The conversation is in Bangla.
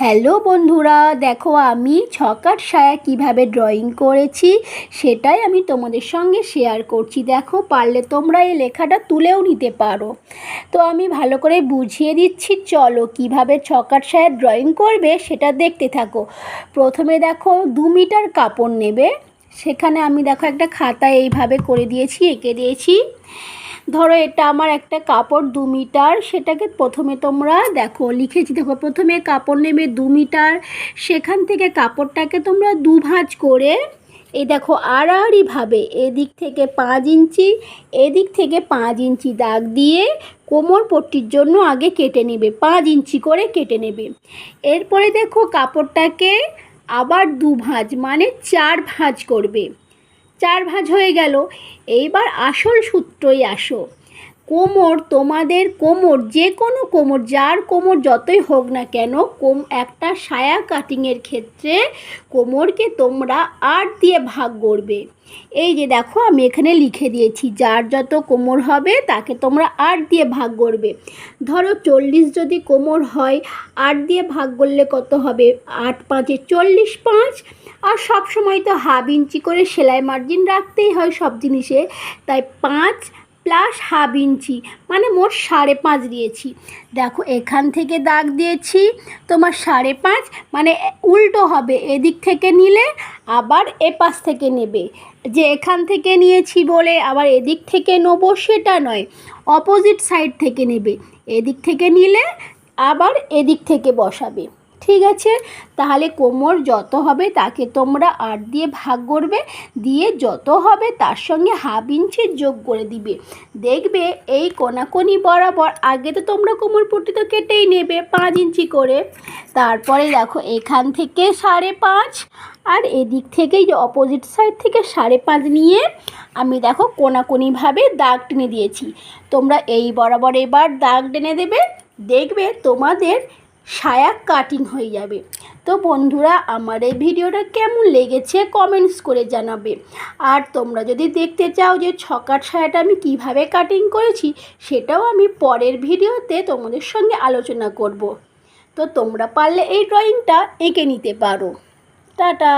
হ্যালো বন্ধুরা, দেখো আমি ছকাট সায়া কীভাবে ড্রয়িং করেছি সেটাই আমি তোমাদের সঙ্গে শেয়ার করছি। দেখো, পারলে তোমরা এই লেখাটা তুলেও নিতে পারো। তো আমি ভালো করে বুঝিয়ে দিচ্ছি, চলো কীভাবে ছকাট সায়া ড্রয়িং করবে সেটা দেখতে থাকো। প্রথমে দেখো, দু মিটার কাপড় নেবে। সেখানে আমি দেখো একটা খাতা এইভাবে করে দিয়েছি, এঁকে দিয়েছি। ধরো এটা আমার একটা কাপড় দু মিটার, সেটাকে প্রথমে তোমরা দেখো লিখেছি দেখো প্রথমে কাপড় নেবে দু মিটার, সেখান থেকে কাপড়টাকে তোমরা দু ভাঁজ করে, এই দেখো আড়াআড়িভাবে এদিক থেকে পাঁচ ইঞ্চি, এদিক থেকে পাঁচ ইঞ্চি দাগ দিয়ে কোমর পট্টির জন্য আগে কেটে নেবে, পাঁচ ইঞ্চি করে কেটে নেবে। এরপরে দেখো কাপড়টাকে আবার দু ভাঁজ মানে চার ভাঁজ করবে। চার ভাঁজ হয়ে গেল। এইবার আসল সূত্রই আসো। কোমর তোমাদের কোমর, যে কোনো কোমর, যার কোমর যতই হোক না কেন, কোম, একটা সায়া কাটিংয়ের ক্ষেত্রে কোমরকে তোমরা আট দিয়ে ভাগ করবে। এই যে দেখো, আমি এখানে লিখে দিয়েছি, যার যত কোমর হবে, তাকে তোমরা আট দিয়ে ভাগ করবে। ধরো চল্লিশ যদি কোমর হয়, আট দিয়ে ভাগ করলে কত হবে? আট পাঁচে চল্লিশ পাঁচ। আর সব সময় তো হাফ ইঞ্চি করে সেলাই মার্জিন রাখতেই হয় সব জিনিসে। তাই পাঁচ প্লাস হাফ ইঞ্চি মানে মোট সাড়ে পাঁচ দিয়েছি। দেখো, এখান থেকে দাগ দিয়েছি, তোমার সাড়ে পাঁচ মানে উল্টো হবে, এদিক থেকে নিলে আবার এপাশ থেকে নেবে। যে এখান থেকে নিয়েছি বলে আবার এদিক থেকে নেব সেটা নয়, অপোজিট সাইড থেকে নেবে। এদিক থেকে নিলে আবার এদিক থেকে বসাবে। ঠিক আছে? তাহলে কোমর যত হবে তাকে তোমরা আট দিয়ে ভাগ করবে, দিয়ে যত হবে তার সঙ্গে হাফ ইঞ্চি যোগ করে দিবে। দেখবে এই কোনাকোনি বরাবর আগে তো তোমরা কোমর পট্টি তো কেটেই নেবে পাঁচ ইঞ্চি করে। তারপরে দেখো এখান থেকে সাড়ে পাঁচ আর এদিক থেকেই যে অপোজিট সাইড থেকে সাড়ে পাঁচ নিয়ে আমি দেখো কোনাকুনিভাবে দাগ টেনে দিয়েছি। তোমরা এই বরাবর এবার দাগ টেনে দেবে। দেখবে তোমাদের সায়া কাটিং হয়ে যাবে। তো বন্ধুরা, আমার এই ভিডিওটা কেমন লেগেছে কমেন্টস করে জানাবে। আর তোমরা যদি দেখতে চাও যে ছকাট সায়াটা আমি কীভাবে কাটিং করেছি, সেটাও আমি পরের ভিডিওতে তোমাদের সঙ্গে আলোচনা করব। তো তোমরা পারলে এই ড্রয়িংটা এঁকে নিতে পারো। টাটা!